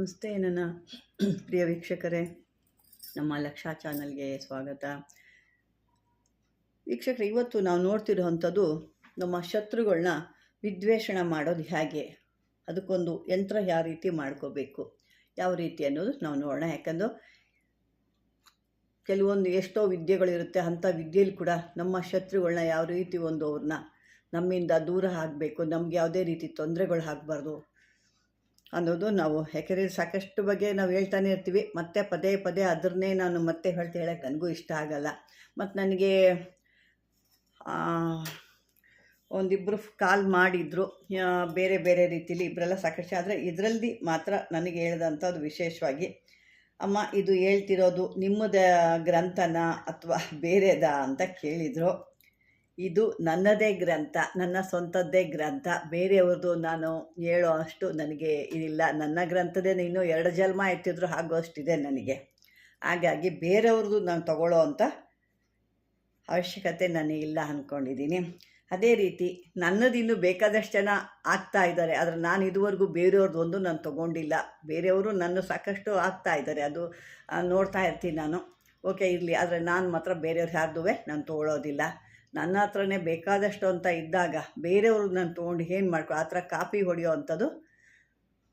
ನಮಸ್ತೆ ನನ್ನ ಪ್ರಿಯ ವೀಕ್ಷಕರೇ, ನಮ್ಮ ಲಕ್ಷಾ ಚಾನಲ್ಗೆ ಸ್ವಾಗತ. ವೀಕ್ಷಕರೇ, ಇವತ್ತು ನಾವು ನೋಡ್ತಿರೋವಂಥದ್ದು ನಮ್ಮ ಶತ್ರುಗಳನ್ನ ವಿದ್ವೇಷಣ ಮಾಡೋದು ಹೇಗೆ? ಅದಕ್ಕೊಂದು ಯಂತ್ರ ಯಾವ ರೀತಿ ಮಾಡ್ಕೋಬೇಕು? ಯಾವ ರೀತಿ ಅನ್ನೋದು ನಾವು ನೋಡೋಣ. ಯಾಕಂದ್ರೆ ಕೆಲವೊಂದು ಎಷ್ಟೋ ವಿದ್ಯೆಗಳಿರುತ್ತೆ, ಅಂಥ ವಿದ್ಯೆಯಲ್ಲಿ ಕೂಡ ನಮ್ಮ ಶತ್ರುಗಳನ್ನ ಯಾವ ರೀತಿ ಒಂದು ಅವ್ರನ್ನ ನಮ್ಮಿಂದ ದೂರ ಆಗಬೇಕು ನಮ್ಗೆ ಯಾವುದೇ ರೀತಿ ತೊಂದರೆಗಳು ಆಗಬಾರ್ದು ಅನ್ನೋದು ನಾವು ಯಾಕೆಂದರೆ ಸಾಕಷ್ಟು ಬಗ್ಗೆ ನಾವು ಹೇಳ್ತಾನೆ ಇರ್ತೀವಿ. ಮತ್ತೆ ಪದೇ ಪದೇ ಅದನ್ನೇ ನಾನು ಮತ್ತೆ ಹೇಳ್ತಾ ಹೇಳೋಕ್ಕೆ ನನಗೂ ಇಷ್ಟ ಆಗಲ್ಲ. ಮತ್ತು ನನಗೆ ಒಂದಿಬ್ಬರು ಕಾಲ್ ಮಾಡಿದರು. ಬೇರೆ ಬೇರೆ ರೀತಿಲಿ ಇಬ್ಬರೆಲ್ಲ ಸಾಕಷ್ಟು ಆದರೆ ಇದರಲ್ಲಿ ಮಾತ್ರ ನನಗೆ ಹೇಳಿದಂಥದ್ದು ವಿಶೇಷವಾಗಿ, ಅಮ್ಮ, ಇದು ಹೇಳ್ತಿರೋದು ನಿಮ್ಮದ ಗ್ರಂಥನ ಅಥವಾ ಬೇರೆದಾ? ಅಂತ ಕೇಳಿದರು. ಇದು ನನ್ನದೇ ಗ್ರಂಥ, ನನ್ನ ಸ್ವಂತದ್ದೇ ಗ್ರಂಥ. ಬೇರೆಯವ್ರದ್ದು ನಾನು ಹೇಳೋ ಅಷ್ಟು ನನಗೆ ಇದಿಲ್ಲ. ನನ್ನ ಗ್ರಂಥದೇ ಇನ್ನೂ ಎರಡು ಜನ್ಮ ಎತ್ತಿದ್ರು ಆಗೋ ಅಷ್ಟಿದೆ ನನಗೆ. ಹಾಗಾಗಿ ಬೇರೆಯವ್ರದ್ದು ನಾನು ತಗೊಳ್ಳೋ ಅಂಥ ಅವಶ್ಯಕತೆ ಇಲ್ಲ ಅಂದ್ಕೊಂಡಿದ್ದೀನಿ ಅದೇ ರೀತಿ ನನ್ನದಿನ್ನೂ ಬೇಕಾದಷ್ಟು ಜನ ಆಗ್ತಾ ಇದ್ದಾರೆ. ಆದರೆ ನಾನು ಇದುವರೆಗೂ ಬೇರೆಯವ್ರದ್ದು ಒಂದು ನಾನು ತೊಗೊಂಡಿಲ್ಲ. ಬೇರೆಯವರು ನನ್ನ ಸಾಕಷ್ಟು ಆಗ್ತಾ ಇದ್ದಾರೆ. ಅದು ನೋಡ್ತಾ ಇರ್ತೀನಿ ನಾನು. ಓಕೆ, ಇರಲಿ. ಆದರೆ ನಾನು ಮಾತ್ರ ಬೇರೆಯವ್ರು ಯಾರ್ದುವೆ ನಾನು ತೊಗೊಳೋದಿಲ್ಲ ನನ್ನ ಹತ್ರನೇ ಬೇಕಾದಷ್ಟು ಅಂತ ಇದ್ದಾಗ ಬೇರೆಯವ್ರು ನಾನು ತೊಗೊಂಡು ಏನು ಮಾಡ್ಕೊ ಆ ಥರ ಕಾಪಿ ಹೊಡೆಯೋ ಅಂಥದ್ದು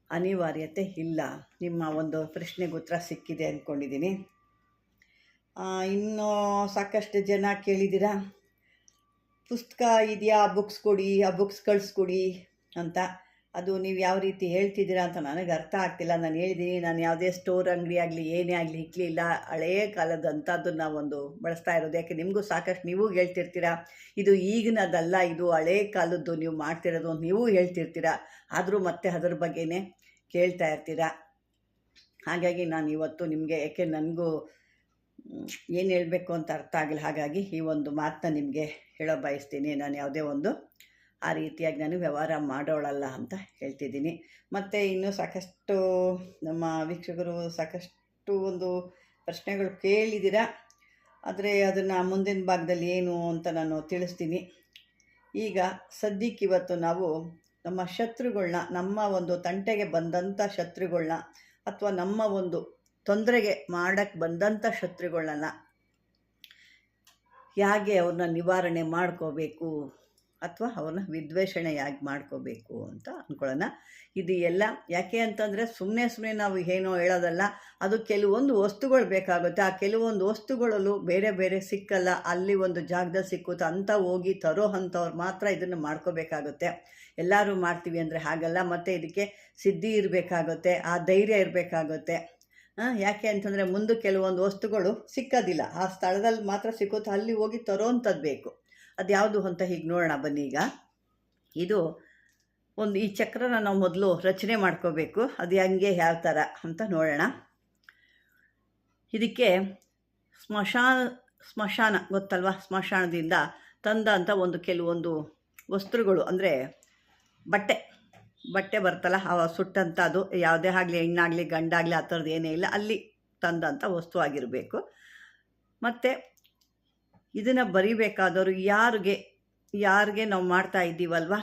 ಅನಿವಾರ್ಯತೆ ಇಲ್ಲ. ನಿಮ್ಮ ಒಂದು ಪ್ರಶ್ನೆಗೆ ಉತ್ತರ ಸಿಕ್ಕಿದೆ ಅಂದ್ಕೊಂಡಿದ್ದೀನಿ ಇನ್ನೂ ಸಾಕಷ್ಟು ಜನ ಕೇಳಿದ್ದೀರಾ? ಪುಸ್ತಕ ಇದೆಯಾ? ಆ ಬುಕ್ಸ್ ಕೊಡಿ, ಆ ಬುಕ್ಸ್ ಕಳಿಸ್ಕೊಡಿ ಅಂತ. ಅದು ನೀವು ಯಾವ ರೀತಿ ಹೇಳ್ತಿದ್ದೀರಾ ಅಂತ ನನಗೆ ಅರ್ಥ ಆಗ್ತಿಲ್ಲ. ನಾನು ಹೇಳಿದ್ದೀನಿ ನಾನು ಯಾವುದೇ ಸ್ಟೋರ್ ಅಂಗಡಿ ಆಗಲಿ, ಏನೇ ಆಗಲಿ ಇಕ್ಕಲಿಲ್ಲ ಹಳೆಯ ಕಾಲದಂಥದ್ದು ಒಂದು ಬಳಸ್ತಾ ಇರೋದು. ಯಾಕೆ, ನಿಮಗೂ ಸಾಕಷ್ಟು ನೀವು ಹೇಳ್ತಿರ್ತೀರಾ? ಇದು ಈಗಿನದಲ್ಲ, ಇದು ಹಳೆಯ ಕಾಲದ್ದು ನೀವು ಮಾಡ್ತಿರೋದು ನೀವು ಹೇಳ್ತಿರ್ತೀರಾ? ಆದರೂ ಮತ್ತೆ ಅದ್ರ ಬಗ್ಗೆನೇ ಕೇಳ್ತಾ ಇರ್ತೀರಾ? ಹಾಗಾಗಿ ನಾನು ಇವತ್ತು ನಿಮಗೆ, ಯಾಕೆ ನನಗೂ ಏನು ಹೇಳಬೇಕು ಅಂತ ಅರ್ಥ ಆಗಿಲ್ಲ. ಹಾಗಾಗಿ ಈ ಒಂದು ಮಾತನ್ನ ನಿಮಗೆ ಹೇಳೋ ಬಯಸ್ತೀನಿ. ನಾನು ಯಾವುದೇ ಒಂದು ಆ ರೀತಿಯಾಗಿ ನಾನು ವ್ಯವಹಾರ ಮಾಡೋಳಲ್ಲ ಅಂತ ಹೇಳ್ತಿದ್ದೀನಿ. ಮತ್ತು ಇನ್ನೂ ಸಾಕಷ್ಟು ನಮ್ಮ ವೀಕ್ಷಕರು ಸಾಕಷ್ಟು ಒಂದು ಪ್ರಶ್ನೆಗಳು ಕೇಳಿದ್ದೀರಾ? ಆದರೆ ಅದನ್ನು ಮುಂದಿನ ಭಾಗದಲ್ಲಿ ಏನು ಅಂತ ನಾನು ತಿಳಿಸ್ತೀನಿ. ಈಗ ಸದ್ಯಕ್ಕೆ ಇವತ್ತು ನಾವು ನಮ್ಮ ಶತ್ರುಗಳನ್ನ ನಮ್ಮ ಒಂದು ತಂಟೆಗೆ ಬಂದಂಥ ಶತ್ರುಗಳನ್ನ ಅಥವಾ ನಮ್ಮ ಒಂದು ತೊಂದರೆಗೆ ಮಾಡೋಕ್ಕೆ ಬಂದಂಥ ಶತ್ರುಗಳನ್ನ ಹೇಗೆ ಅವ್ರನ್ನ ನಿವಾರಣೆ ಮಾಡ್ಕೋಬೇಕು? ಅಥವಾ ಅವನ ವಿದ್ವೇಷಣೆಯಾಗಿ ಮಾಡ್ಕೋಬೇಕು ಅಂತ ಅಂದ್ಕೊಳ್ಳೋಣ ಇದು ಎಲ್ಲ ಯಾಕೆ ಅಂತಂದರೆ ಸುಮ್ಮನೆ ಸುಮ್ಮನೆ ನಾವು ಏನೋ ಹೇಳೋದಲ್ಲ, ಅದು ಕೆಲವೊಂದು ವಸ್ತುಗಳು ಬೇಕಾಗುತ್ತೆ. ಆ ಕೆಲವೊಂದು ವಸ್ತುಗಳಲ್ಲೂ ಬೇರೆ ಬೇರೆ ಸಿಕ್ಕಲ್ಲ. ಅಲ್ಲಿ ಒಂದು ಜಾಗದಲ್ಲಿ ಸಿಕ್ಕುತ್ತೆ, ಅಂತ ಹೋಗಿ ತರೋ ಅಂಥವ್ರು ಮಾತ್ರ ಇದನ್ನು ಮಾಡ್ಕೋಬೇಕಾಗುತ್ತೆ. ಎಲ್ಲರೂ ಮಾಡ್ತೀವಿ ಅಂದರೆ ಹಾಗಲ್ಲ, ಮತ್ತು ಇದಕ್ಕೆ ಸಿದ್ಧಿ ಇರಬೇಕಾಗುತ್ತೆ, ಆ ಧೈರ್ಯ ಇರಬೇಕಾಗುತ್ತೆ. ಯಾಕೆ ಅಂತಂದರೆ ಮುಂದೆ ಕೆಲವೊಂದು ವಸ್ತುಗಳು ಸಿಕ್ಕೋದಿಲ್ಲ. ಆ ಸ್ಥಳದಲ್ಲಿ ಮಾತ್ರ ಸಿಕ್ಕುತ್ತೆ, ಅಲ್ಲಿ ಹೋಗಿ ತರೋವಂಥದ್ದು ಬೇಕು. ಅದು ಯಾವುದು ಅಂತ ಹೀಗೆ ನೋಡೋಣ ಬನ್ನಿ ಈಗ. ಇದು ಒಂದು ಈ ಚಕ್ರನ ನಾವು ಮೊದಲು ರಚನೆ ಮಾಡ್ಕೋಬೇಕು. ಅದು ಹೆಂಗೆ, ಯಾವ ಥರ ಅಂತ ನೋಡೋಣ. ಇದಕ್ಕೆ ಸ್ಮಶಾನ ಸ್ಮಶಾನ ಗೊತ್ತಲ್ವಾ? ಸ್ಮಶಾನದಿಂದ ತಂದಂಥ ಒಂದು ಕೆಲವೊಂದು ವಸ್ತುಗಳು, ಅಂದರೆ ಬಟ್ಟೆ. ಬಟ್ಟೆ ಬರ್ತಲ್ಲ, ಆ ಸುಟ್ಟಂಥ ಅದು, ಯಾವುದೇ ಆಗಲಿ ಹೆಣ್ಣಾಗಲಿ ಗಂಡಾಗಲಿ ಆ ಥರದ್ದು ಏನೇ ಇಲ್ಲ, ಅಲ್ಲಿ ತಂದಂಥ ವಸ್ತು ಆಗಿರಬೇಕು. ಮತ್ತು ಇದನ್ನು ಬರಿಬೇಕಾದವರು ಯಾರಿಗೆ ಯಾರಿಗೆ ನಾವು ಮಾಡ್ತಾ ಇದ್ದೀವಲ್ವ?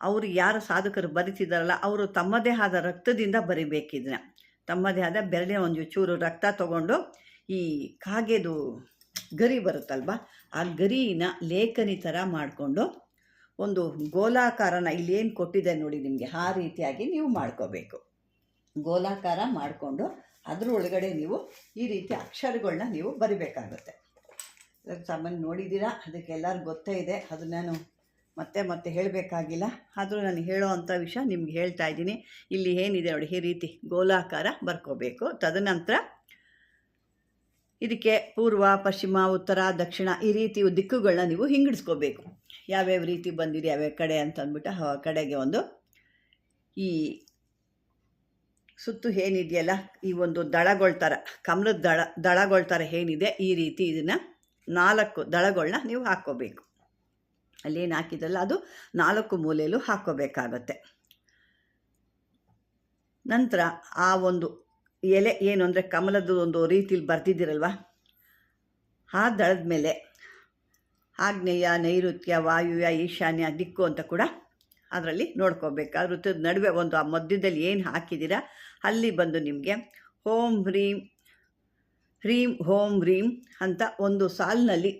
ಅವರು ಯಾರು ಸಾಧಕರು ಬರಿತಿದ್ದಾರಲ್ಲ, ಅವರು ತಮ್ಮದೇ ಆದ ರಕ್ತದಿಂದ ಬರಿಬೇಕು ಇದನ್ನ. ತಮ್ಮದೇ ಆದ ಬೆರಳಿನ ಒಂದು ಚೂರು ರಕ್ತ ತಗೊಂಡು ಈ ಕಾಗೆದು ಗರಿ ಬರುತ್ತಲ್ವ? ಆ ಗರಿನ ಲೇಖನಿ ಥರ ಮಾಡಿಕೊಂಡು ಒಂದು ಗೋಲಾಕಾರನ ಏನು ಕೊಟ್ಟಿದೆ ನೋಡಿ ನಿಮಗೆ, ಆ ರೀತಿಯಾಗಿ ನೀವು ಮಾಡ್ಕೋಬೇಕು. ಗೋಲಾಕಾರ ಮಾಡಿಕೊಂಡು ಅದರೊಳಗಡೆ ನೀವು ಈ ರೀತಿ ಅಕ್ಷರಗಳನ್ನ ನೀವು ಬರಿಬೇಕಾಗುತ್ತೆ. ಸಾಮಾನ್ಯ ನೋಡಿದ್ದೀರಾ? ಅದಕ್ಕೆ ಎಲ್ಲರಿಗೂ ಗೊತ್ತೇ ಇದೆ. ಅದು ನಾನು ಮತ್ತೆ ಮತ್ತೆ ಹೇಳಬೇಕಾಗಿಲ್ಲ. ಆದರೂ ನಾನು ಹೇಳೋ ಅಂಥ ವಿಷಯ ನಿಮ್ಗೆ ಹೇಳ್ತಾ ಇದ್ದೀನಿ. ಇಲ್ಲಿ ಏನಿದೆ ನೋಡಿ, ಈ ರೀತಿ ಗೋಲಾಕಾರ ಬರ್ಕೋಬೇಕು. ತದನಂತರ ಇದಕ್ಕೆ ಪೂರ್ವ, ಪಶ್ಚಿಮ, ಉತ್ತರ, ದಕ್ಷಿಣ ಈ ರೀತಿ ದಿಕ್ಕುಗಳನ್ನ ನೀವು ಹಿಂಗಡಿಸ್ಕೋಬೇಕು. ಯಾವ್ಯಾವ ರೀತಿ ಬಂದಿರಿ ಯಾವ್ಯಾವ ಕಡೆ ಅಂತ ಅಂದ್ಬಿಟ್ಟು ಆ ಕಡೆಗೆ ಒಂದು ಈ ಸುತ್ತು ಏನಿದೆಯಲ್ಲ, ಈ ಒಂದು ದಳಗಳ ಥರ ಕಮಲದ ದಳ, ದಳಗಳ ಏನಿದೆ, ಈ ರೀತಿ ಇದನ್ನು ನಾಲ್ಕು ದಳಗಳನ್ನ ನೀವು ಹಾಕ್ಕೋಬೇಕು. ಅಲ್ಲೇನು ಹಾಕಿದ್ರಲ್ಲ, ಅದು ನಾಲ್ಕು ಮೂಲೆಯಲ್ಲೂ ಹಾಕ್ಕೋಬೇಕಾಗತ್ತೆ. ನಂತರ ಆ ಒಂದು ಎಲೆ ಏನು ಅಂದರೆ ಕಮಲದ ಒಂದು ರೀತಿಲಿ ಬರ್ತಿದ್ದೀರಲ್ವ ಆ ದಳದ ಮೇಲೆ ಆಗ್ನೇಯ, ನೈಋತ್ಯ, ವಾಯುವ್ಯ, ಈಶಾನ್ಯ, ದಿಕ್ಕು ಅಂತ ಕೂಡ ಅದರಲ್ಲಿ ನೋಡ್ಕೋಬೇಕು. ಆ ವೃತ್ತದ ನಡುವೆ ಒಂದು ಆ ಮಧ್ಯದಲ್ಲಿ ಏನು ಹಾಕಿದ್ದೀರಾ, ಅಲ್ಲಿ ಬಂದು ನಿಮಗೆ ಓಂ ಹ್ರೀಂ ಹ್ರೀಂ ಹೋಮ್ ಹ್ರೀಂ ಅಂತ ಒಂದು ಸಾಲಿನಲ್ಲಿ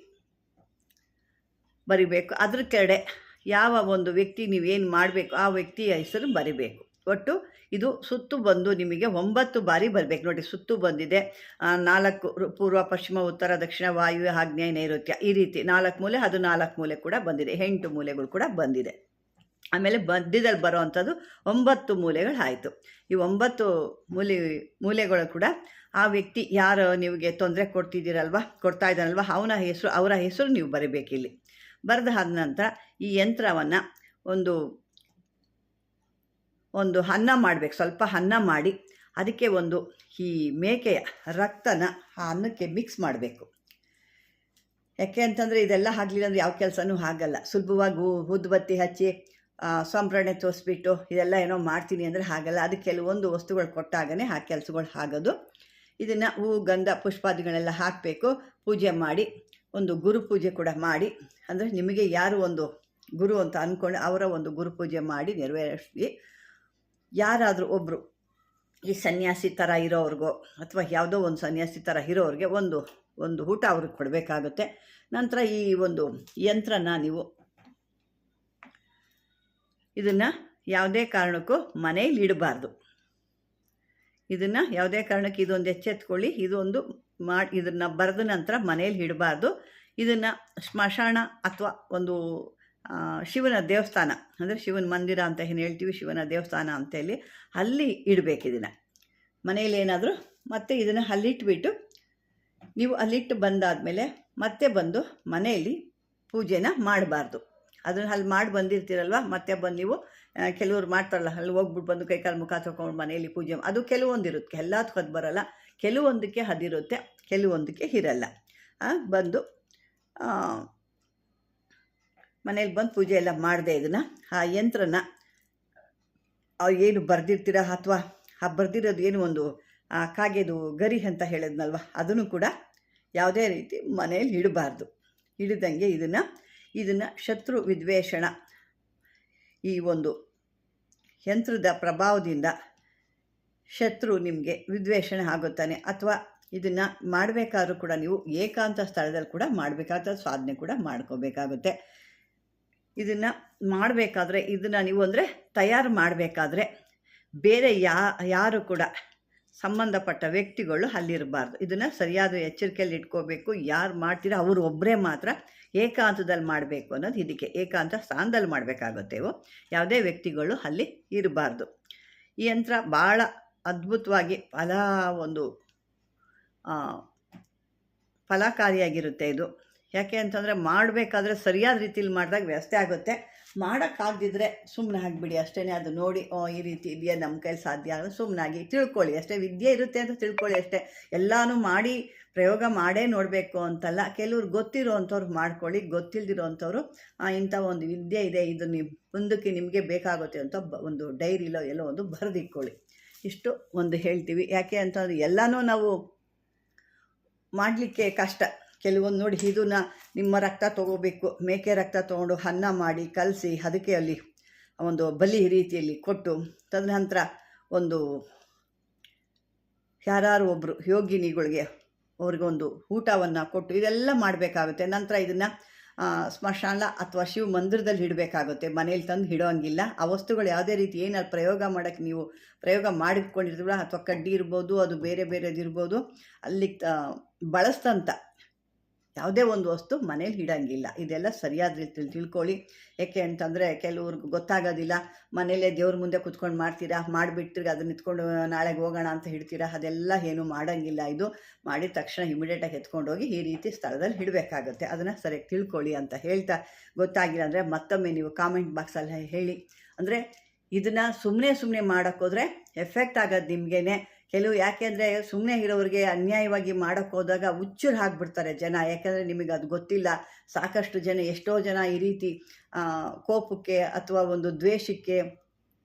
ಬರಿಬೇಕು. ಅದ್ರ ಕೆಡೆ ಯಾವ ಒಂದು ವ್ಯಕ್ತಿ ನೀವೇನು ಮಾಡಬೇಕು, ಆ ವ್ಯಕ್ತಿಯ ಹೆಸರು ಬರಿಬೇಕು. ಒಟ್ಟು ಇದು ಸುತ್ತು ಬಂದು ನಿಮಗೆ ಒಂಬತ್ತು ಬಾರಿ ಬರಬೇಕು. ನೋಡಿ, ಸುತ್ತು ಬಂದಿದೆ. ನಾಲ್ಕು ಪೂರ್ವ, ಪಶ್ಚಿಮ, ಉತ್ತರ, ದಕ್ಷಿಣ ವಾಯು ಆಗ್ನೇಯ ನೈಋತ್ಯ, ಈ ರೀತಿ ನಾಲ್ಕು ಮೂಲೆ, ಅದು ನಾಲ್ಕು ಮೂಲೆ ಕೂಡ ಬಂದಿದೆ. ಎಂಟು ಮೂಲೆಗಳು ಕೂಡ ಬಂದಿದೆ. ಆಮೇಲೆ ಮಧ್ಯದಲ್ಲಿ ಬರೋವಂಥದ್ದು ಒಂಬತ್ತು ಮೂಲೆಗಳು ಆಯಿತು ಈ ಒಂಬತ್ತು ಮೂಲೆ, ಮೂಲೆಗಳು ಕೂಡ ಆ ವ್ಯಕ್ತಿ ಯಾರು ನಿಮಗೆ ತೊಂದರೆ ಕೊಡ್ತಿದ್ದೀರಲ್ವ? ಕೊಡ್ತಾ ಇದ್ದಾನಲ್ವ? ಅವನ ಹೆಸರು, ಅವರ ಹೆಸರು ನೀವು ಬರೀಬೇಕಿಲ್ಲಿ. ಬರೆದಾದ ನಂತರ ಈ ಯಂತ್ರವನ್ನು ಒಂದು ಒಂದು ಅನ್ನ ಮಾಡಬೇಕು. ಸ್ವಲ್ಪ ಅನ್ನ ಮಾಡಿ ಅದಕ್ಕೆ ಒಂದು ಈ ಮೇಕೆಯ ರಕ್ತನ ಆ ಅನ್ನಕ್ಕೆ ಮಿಕ್ಸ್ ಮಾಡಬೇಕು. ಯಾಕೆ ಅಂತಂದರೆ ಇದೆಲ್ಲ ಆಗಲಿಲ್ಲ ಅಂದರೆ ಯಾವ ಕೆಲಸನೂ ಆಗಲ್ಲ. ಸುಲಭವಾಗಿ ಉದ್ಬತ್ತಿ ಹಚ್ಚಿ ಸಂಭ್ರಣೆ ತೋರಿಸ್ಬಿಟ್ಟು ಇದೆಲ್ಲ ಏನೋ ಮಾಡ್ತೀನಿ ಅಂದರೆ ಹಾಗಲ್ಲ ಅದಕ್ಕೆ ಕೆಲವೊಂದು ವಸ್ತುಗಳು ಕೊಟ್ಟಾಗನೇ ಆ ಕೆಲಸಗಳು ಆಗೋದು. ಇದನ್ನು ಹೂ, ಗಂಧ, ಪುಷ್ಪಾದಿಗಳೆಲ್ಲ ಹಾಕಬೇಕು. ಪೂಜೆ ಮಾಡಿ, ಒಂದು ಗುರು ಪೂಜೆ ಕೂಡ ಮಾಡಿ. ಅಂದರೆ ನಿಮಗೆ ಯಾರು ಒಂದು ಗುರು ಅಂತ ಅಂದ್ಕೊಂಡು ಅವರ ಒಂದು ಗುರು ಪೂಜೆ ಮಾಡಿ ನೆರವೇರಿಸಿ, ಯಾರಾದರೂ ಒಬ್ಬರು ಈ ಸನ್ಯಾಸಿ ಥರ ಇರೋವ್ರಿಗೋ ಅಥವಾ ಯಾವುದೋ ಒಂದು ಸನ್ಯಾಸಿ ಥರ ಇರೋರಿಗೆ ಒಂದು ಒಂದು ಊಟ ಅವ್ರಿಗೆ ಕೊಡಬೇಕಾಗುತ್ತೆ. ನಂತರ ಈ ಒಂದು ಯಂತ್ರನ ನೀವು ಇದನ್ನು ಯಾವುದೇ ಕಾರಣಕ್ಕೂ ಮನೇಲಿ ಇಡಬಾರ್ದು. ಇದನ್ನು ಯಾವುದೇ ಕಾರಣಕ್ಕೆ ಇದೊಂದು ಎಚ್ಚೆತ್ಕೊಳ್ಳಿ. ಇದೊಂದು ಮಾಡಿ, ಇದನ್ನು ಬರೆದ ನಂತರ ಮನೇಲಿ ಇಡಬಾರ್ದು. ಇದನ್ನು ಸ್ಮಶಾನ ಅಥವಾ ಒಂದು ಶಿವನ ದೇವಸ್ಥಾನ, ಅಂದರೆ ಶಿವನ ಮಂದಿರ ಅಂತ ಏನು ಹೇಳ್ತೀವಿ, ಶಿವನ ದೇವಸ್ಥಾನ ಅಂತ ಹೇಳಿ ಅಲ್ಲಿ ಇಡಬೇಕು ಇದನ್ನು. ಮನೇಲಿ ಏನಾದರೂ ಮತ್ತೆ ಇದನ್ನು ಅಲ್ಲಿಟ್ಬಿಟ್ಟು ನೀವು ಅಲ್ಲಿಟ್ಟು ಬಂದಾದಮೇಲೆ ಮತ್ತೆ ಬಂದು ಮನೆಯಲ್ಲಿ ಪೂಜೆನ ಮಾಡಬಾರ್ದು. ಅದನ್ನು ಅಲ್ಲಿ ಮಾಡಿ ಬಂದಿರ್ತೀರಲ್ವ? ಮತ್ತೆ ಬಂದು ನೀವು ಕೆಲವ್ರು ಮಾಡ್ತಾರಲ್ಲ, ಅಲ್ಲಿ ಹೋಗ್ಬಿಟ್ಟು ಬಂದು ಕೈಕಾಲು ಮುಖ ತೊಗೊಂಡು ಮನೆಯಲ್ಲಿ ಪೂಜೆ ಅದು ಕೆಲವೊಂದಿರುತ್ತೆ ಎಲ್ಲದಕ್ಕೂ ಅದು ಬರಲ್ಲ. ಕೆಲವೊಂದಕ್ಕೆ ಅದಿರುತ್ತೆ ಕೆಲವೊಂದಕ್ಕೆ ಇರಲ್ಲ. ಬಂದು ಮನೇಲಿ ಬಂದು ಪೂಜೆ ಎಲ್ಲ ಮಾಡಿದೆ ಇದನ್ನು. ಆ ಯಂತ್ರನ ಏನು ಬರೆದಿರ್ತೀರ ಅಥವಾ, ಆ ಬರೆದಿರೋದು ಏನು ಒಂದು, ಆ, ಕಾಗೆದು ಗರಿ ಅಂತ ಹೇಳಿದ್ನಲ್ವ, ಅದನ್ನು ಕೂಡ ಯಾವುದೇ ರೀತಿ ಮನೇಲಿ ಇಡಬಾರ್ದು. ಹಿಡಿದಂಗೆ ಇದನ್ನು ಇದನ್ನು ಶತ್ರು ವಿದ್ವೇಷಣ ಈ ಒಂದು ಯಂತ್ರದ ಪ್ರಭಾವದಿಂದ ಶತ್ರು ನಿಮಗೆ ವಿದ್ವೇಷಣೆ ಆಗುತ್ತಾನೆ. ಅಥವಾ ಇದನ್ನು ಮಾಡಬೇಕಾದ್ರೂ ಕೂಡ ನೀವು ಏಕಾಂತ ಸ್ಥಳದಲ್ಲಿ ಕೂಡ ಮಾಡಬೇಕಾದ ಸಾಧನೆ ಕೂಡ ಮಾಡ್ಕೋಬೇಕಾಗುತ್ತೆ. ಇದನ್ನು ಮಾಡಬೇಕಾದ್ರೆ, ಇದನ್ನು ನೀವು ಅಂದರೆ ತಯಾರು ಮಾಡಬೇಕಾದ್ರೆ ಬೇರೆ ಯಾ, ಯಾರು ಕೂಡ ಸಂಬಂಧಪಟ್ಟ ವ್ಯಕ್ತಿಗಳು ಅಲ್ಲಿರಬಾರ್ದು. ಇದನ್ನು ಸರಿಯಾದ ಎಚ್ಚರಿಕೆಯಲ್ಲಿ ಇಟ್ಕೋಬೇಕು. ಯಾರು ಮಾಡ್ತೀರೋ ಅವರು ಒಬ್ಬರೇ ಮಾತ್ರ ಏಕಾಂತದಲ್ಲಿ ಮಾಡಬೇಕು ಅನ್ನೋದು ಇದಕ್ಕೆ ಏಕಾಂತ ಸ್ಥಾನದಲ್ಲಿ ಮಾಡಬೇಕಾಗುತ್ತೆ ಇವು. ಯಾವುದೇ ವ್ಯಕ್ತಿಗಳು ಅಲ್ಲಿ ಇರಬಾರ್ದು. ಈ ಯಂತ್ರ ಭಾಳ ಅದ್ಭುತವಾಗಿ ಫಲ ಒಂದು ಫಲಕಾರಿಯಾಗಿರುತ್ತೆ ಇದು. ಯಾಕೆ ಅಂತಂದರೆ ಮಾಡಬೇಕಾದ್ರೆ ಸರಿಯಾದ ರೀತಿಯಲ್ಲಿ ಮಾಡಿದಾಗ ವ್ಯವಸ್ಥೆ ಆಗುತ್ತೆ. ಮಾಡೋಕ್ಕಾಗದಿದ್ರೆ ಸುಮ್ಮನೆ ಆಗಿಬಿಡಿ ಅಷ್ಟೇ ಅದು ನೋಡಿ ಈ ರೀತಿ ಇದೆಯಾ ನಮ್ಮ ಕೈಲಿ ಸಾಧ್ಯ ಆಗೋದು ಸುಮ್ಮನಾಗಿ ತಿಳ್ಕೊಳ್ಳಿ ಅಷ್ಟೇ, ವಿದ್ಯೆ ಇರುತ್ತೆ ಅಂತ ತಿಳ್ಕೊಳ್ಳಿ ಅಷ್ಟೇ. ಎಲ್ಲನೂ ಮಾಡಿ, ಪ್ರಯೋಗ ಮಾಡೇ ನೋಡಬೇಕು ಅಂತಲ್ಲ, ಕೆಲವ್ರು ಗೊತ್ತಿರೋ ಅಂಥವ್ರು ಮಾಡ್ಕೊಳ್ಳಿ ಗೊತ್ತಿಲ್ದಿರೋ ಅಂಥವ್ರು ಇಂಥ ಒಂದು ವಿದ್ಯೆ ಇದೆ, ಇದು ನಿಮ್ಮ ಮುಂದಕ್ಕೆ ನಿಮಗೆ ಬೇಕಾಗುತ್ತೆ ಅಂತ ಒಂದು ಡೈರಿಲೋ, ಎಲ್ಲೋ ಒಂದು ಬರೆದಿಟ್ಕೊಳ್ಳಿ. ಇಷ್ಟು ಒಂದು ಹೇಳ್ತೀವಿ. ಯಾಕೆ ಅಂತಂದ್ರೆ ಎಲ್ಲನೂ ನಾವು ಮಾಡಲಿಕ್ಕೆ ಕಷ್ಟ. ಕೆಲವೊಂದು ನೋಡಿ ಇದನ್ನ ನಿಮ್ಮ ರಕ್ತ ತೊಗೋಬೇಕು ಮೇಕೆ ರಕ್ತ ತೊಗೊಂಡು ಅನ್ನ ಮಾಡಿ ಕಲಸಿ ಅದಕ್ಕೆ ಅಲ್ಲಿ ಒಂದು ಬಲಿ ರೀತಿಯಲ್ಲಿ ಕೊಟ್ಟು ತದನಂತರ ಒಂದು ಯಾರು ಒಬ್ಬರು ಯೋಗಿನಿಗಳಿಗೆ ಅವ್ರಿಗೊಂದು ಊಟವನ್ನು ಕೊಟ್ಟು ಇದೆಲ್ಲ ಮಾಡಬೇಕಾಗುತ್ತೆ. ನಂತರ ಇದನ್ನು ಸ್ಮಶಾನ ಅಥವಾ ಶಿವ ಮಂದಿರದಲ್ಲಿ ಇಡಬೇಕಾಗುತ್ತೆ. ಮನೇಲಿ ತಂದು ಇಡೋಂಗಿಲ್ಲ. ಆ ವಸ್ತುಗಳು ಯಾವುದೇ ರೀತಿ ಏನಾದ್ರು ಪ್ರಯೋಗ ಮಾಡೋಕ್ಕೆ ನೀವು ಪ್ರಯೋಗ ಮಾಡಿಟ್ಕೊಂಡಿರ್ತೀರ ಅಥವಾ ಕಡ್ಡಿ ಇರ್ಬೋದು ಅದು ಬೇರೆ ಬೇರೆದಿರ್ಬೋದು ಅಲ್ಲಿ ಆ, ಬಳಸ್ತಂತ ಯಾವುದೇ ಒಂದು ವಸ್ತು ಮನೇಲಿ ಇಡಂಗಿಲ್ಲ. ಇದೆಲ್ಲ ಸರಿಯಾದ ರೀತಿಯಲ್ಲಿ ತಿಳ್ಕೊಳ್ಳಿ. ಏಕೆ ಅಂತಂದರೆ ಕೆಲವ್ರಿಗೆ ಗೊತ್ತಾಗೋದಿಲ್ಲ. ಮನೇಲೇ ದೇವ್ರ ಮುಂದೆ ಕುತ್ಕೊಂಡು ಮಾಡ್ತೀರಾ? ಮಾಡಿಬಿಟ್ಟು ಅದನ್ನ ಎತ್ಕೊಂಡು ನಾಳೆಗೆ ಹೋಗೋಣ ಅಂತ ಹಿಡ್ತೀರಾ ಅದೆಲ್ಲ ಏನು ಮಾಡೋಂಗಿಲ್ಲ ಇದು. ಮಾಡಿದ ತಕ್ಷಣ ಇಮಿಡಿಯೇಟಾಗಿ ಎತ್ಕೊಂಡೋಗಿ ಈ ರೀತಿ ಸ್ಥಳದಲ್ಲಿ ಇಡಬೇಕಾಗುತ್ತೆ. ಅದನ್ನು ಸರಿಯಾಗಿ ತಿಳ್ಕೊಳ್ಳಿ ಅಂತ ಹೇಳ್ತಾ ಗೊತ್ತಾಗಿಲ್ಲ ಅಂದರೆ ಮತ್ತೊಮ್ಮೆ ನೀವು ಕಾಮೆಂಟ್ ಬಾಕ್ಸಲ್ಲಿ ಹೇಳಿ. ಅಂದರೆ ಇದನ್ನು ಸುಮ್ಮನೆ ಸುಮ್ಮನೆ ಮಾಡೋಕ್ಕೋದ್ರೆ ಎಫೆಕ್ಟ್ ಆಗೋದು ನಿಮಗೇನೆ. ಕೆಲವು ಯಾಕೆಂದರೆ ಸುಮ್ಮನೆ ಇರೋರಿಗೆ ಅನ್ಯಾಯವಾಗಿ ಹೋದಾಗ ಹುಚ್ಚರು ಹಾಕ್ಬಿಡ್ತಾರೆ ಜನ. ಯಾಕೆಂದರೆ ನಿಮಗೆ ಅದು ಗೊತ್ತಿಲ್ಲ. ಸಾಕಷ್ಟು ಜನ, ಎಷ್ಟೋ ಜನ ಈ ರೀತಿ ಕೋಪಕ್ಕೆ ಅಥವಾ ಒಂದು ದ್ವೇಷಕ್ಕೆ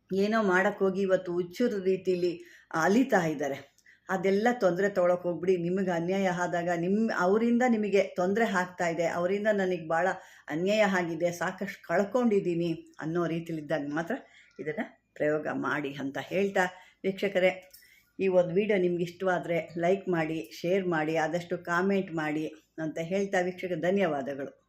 ಏನೋ ಮಾಡೋಕ್ಕೋಗಿ ಇವತ್ತು ಹುಚ್ಚರ ರೀತಿಲಿ ಅಲಿತಾ ಇದ್ದಾರೆ. ಅದೆಲ್ಲ ತೊಂದರೆ ತೊಗೊಳಕ್ಕೆ ಹೋಗ್ಬಿಡಿ. ನಿಮಗೆ ಅನ್ಯಾಯ ಆದಾಗ ನಿಮ್ಮ ಅವರಿಂದ ನಿಮಗೆ ತೊಂದರೆ ಆಗ್ತಾ ಇದೆ. ಅವರಿಂದ ನನಗೆ ಭಾಳ ಅನ್ಯಾಯ ಆಗಿದೆ. ಸಾಕಷ್ಟು ಕಳ್ಕೊಂಡಿದ್ದೀನಿ ಅನ್ನೋ ರೀತಿಲಿದ್ದಾಗ ಮಾತ್ರ ಇದನ್ನು ಪ್ರಯೋಗ ಮಾಡಿ ಅಂತ ಹೇಳ್ತಾ ವೀಕ್ಷಕರೇ, ಈ ಒಂದು ವಿಡಿಯೋ ನಿಮ್ಗೆ ಇಷ್ಟವಾದರೆ ಲೈಕ್ ಮಾಡಿ, ಶೇರ್ ಮಾಡಿ, ಆದಷ್ಟು ಕಾಮೆಂಟ್ ಮಾಡಿ ಅಂತ ಹೇಳ್ತಾ ವೀಕ್ಷಕ ಧನ್ಯವಾದಗಳು.